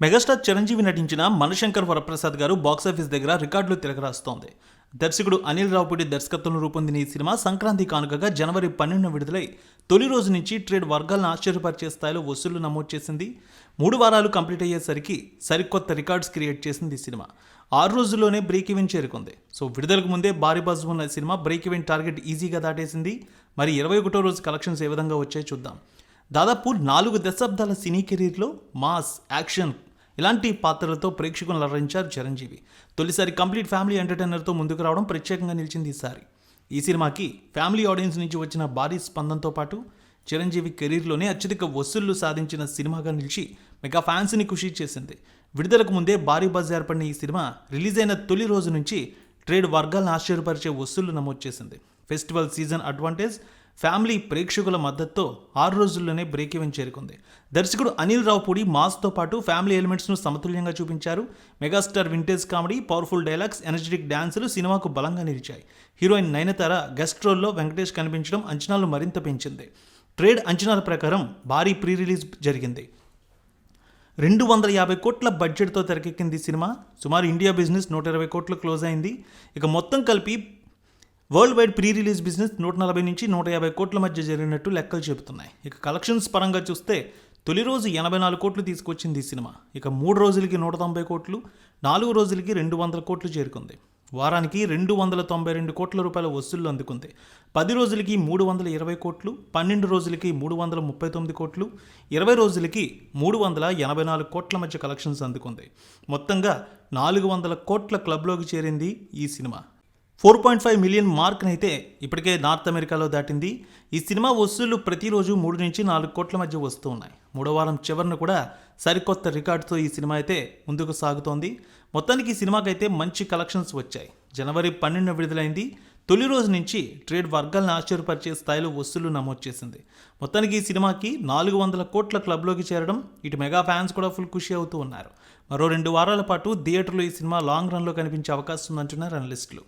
Megastar Chiranjeevi నటించిన మనశంకర్ వరప్రసాద్ గారు box office దగ్గర రికార్డులు తిరగరాస్తోంది. దర్శకుడు అనిల్ రావుపూడి దర్శకత్వంలో రూపొందిన ఈ సినిమా సంక్రాంతి కానుకగా జనవరి పన్నెండున విడుదలై తొలి రోజు నుంచి ట్రేడ్ వర్గాలను ఆశ్చర్యపరిచే స్థాయిలో వసూళ్ళు నమోదు చేసింది. మూడు వారాలు కంప్లీట్ అయ్యేసరికి సరికొత్త రికార్డ్స్ క్రియేట్ చేసింది ఈ సినిమా. ఆరు రోజుల్లోనే బ్రేక్ ఈవెన్ చేరుకుంది. సో విడుదలకు ముందే భారీ బజ్ ఉన్న సినిమా బ్రేక్ ఈవెన్ టార్గెట్ ఈజీగా దాటేసింది. మరి ఇరవై ఒకటో రోజు కలెక్షన్స్ ఏ విధంగా వచ్చాయో చూద్దాం. దాదాపు నాలుగు దశాబ్దాల సినీ కెరీర్లో మాస్ యాక్షన్ ఇలాంటి పాత్రలతో ప్రేక్షకులను అలరించారు చిరంజీవి. తొలిసారి కంప్లీట్ ఫ్యామిలీ ఎంటర్టైనర్తో ముందుకు రావడం ప్రత్యేకంగా నిలిచింది ఈసారి ఈ సినిమాకి ఫ్యామిలీ ఆడియన్స్ నుంచి వచ్చిన భారీ స్పందనతో పాటు చిరంజీవి కెరీర్లోనే అత్యధిక వసూళ్ళు సాధించిన సినిమాగా నిలిచి మెగా ఫ్యాన్స్ని ఖుషి చేసింది. విడుదలకు ముందే భారీ బజ్ ఏర్పడిన ఈ సినిమా రిలీజ్ అయిన తొలి రోజు నుంచి ట్రేడ్ వర్గాలను ఆశ్చర్యపరిచే వసూళ్ళు నమోదు చేసింది. ఫెస్టివల్ సీజన్ అడ్వాంటేజ్ ఫ్యామిలీ ప్రేక్షకుల మద్దతుతో ఆరు రోజుల్లోనే బ్రేక్ ఈవెన్ చేరుకుంది. దర్శకుడు అనిల్ రావుపూడి మాస్తో పాటు ఫ్యామిలీ ఎలిమెంట్స్ను సమతుల్యంగా చూపించారు. Megastar vintage comedy powerful dialogues energetic డ్యాన్సులు సినిమాకు బలంగా నిలిచాయి. హీరోయిన్ నయనతార గెస్ట్ రోల్లో వెంకటేష్ కనిపించడం అంచనాలు మరింత పెంచింది. ట్రేడ్ అంచనాల ప్రకారం భారీ ప్రీ రిలీజ్ జరిగింది. రెండు వందల యాభై కోట్ల బడ్జెట్తో తెరకెక్కింది సినిమా. సుమారు ఇండియా బిజినెస్ నూట ఇరవై కోట్లు క్లోజ్ అయింది. ఇక మొత్తం కలిపి world wide pre release business నూట నలభై నుంచి నూట యాభై కోట్ల మధ్య జరిగినట్టు లెక్కలు చెబుతున్నాయి. ఇక కలెక్షన్స్ పరంగా చూస్తే తొలి రోజు ఎనభై నాలుగు కోట్లు తీసుకొచ్చింది ఈ సినిమా. ఇక మూడు రోజులకి నూట తొంభై కోట్లు నాలుగు రోజులకి రెండు వందల కోట్లు చేరుకుంది. వారానికి రెండు వందల తొంభై రెండు కోట్ల రూపాయల వసూళ్ళు అందుకుంది. పది రోజులకి మూడు వందల ఇరవై కోట్లు పన్నెండు రోజులకి మూడు వందల ముప్పై తొమ్మిది కోట్లు ఇరవై రోజులకి మూడు వందల ఎనభై నాలుగు కోట్ల మధ్య కలెక్షన్స్ అందుకుంది. మొత్తంగా నాలుగు వందల కోట్ల క్లబ్లోకి చేరింది ఈ cinema. Four point five million మార్క్ని అయితే ఇప్పటికే నార్త్ అమెరికాలో దాటింది. ఈ సినిమా వసూళ్ళు ప్రతిరోజు మూడు నుంచి నాలుగు కోట్ల మధ్య వస్తూ ఉన్నాయి. మూడో వారం చివరిన కూడా సరికొత్త రికార్డుతో ఈ సినిమా అయితే ముందుకు సాగుతోంది. మొత్తానికి ఈ సినిమాకైతే మంచి కలెక్షన్స్ వచ్చాయి. జనవరి పన్నెండున విడుదలైంది. తొలి రోజు నుంచి ట్రేడ్ వర్గాలను ఆశ్చర్యపరిచే స్థాయిలో వసూలు నమోదు చేసింది. మొత్తానికి ఈ సినిమాకి నాలుగు వందల కోట్ల క్లబ్లోకి చేరడం ఇటు మెగా ఫ్యాన్స్ కూడా ఫుల్ ఖుషి అవుతూ ఉన్నారు. మరో రెండు వారాల పాటు థియేటర్లో ఈ సినిమా లాంగ్ రన్లో కనిపించే అవకాశం ఉందంటున్నారు అనలిస్టులు.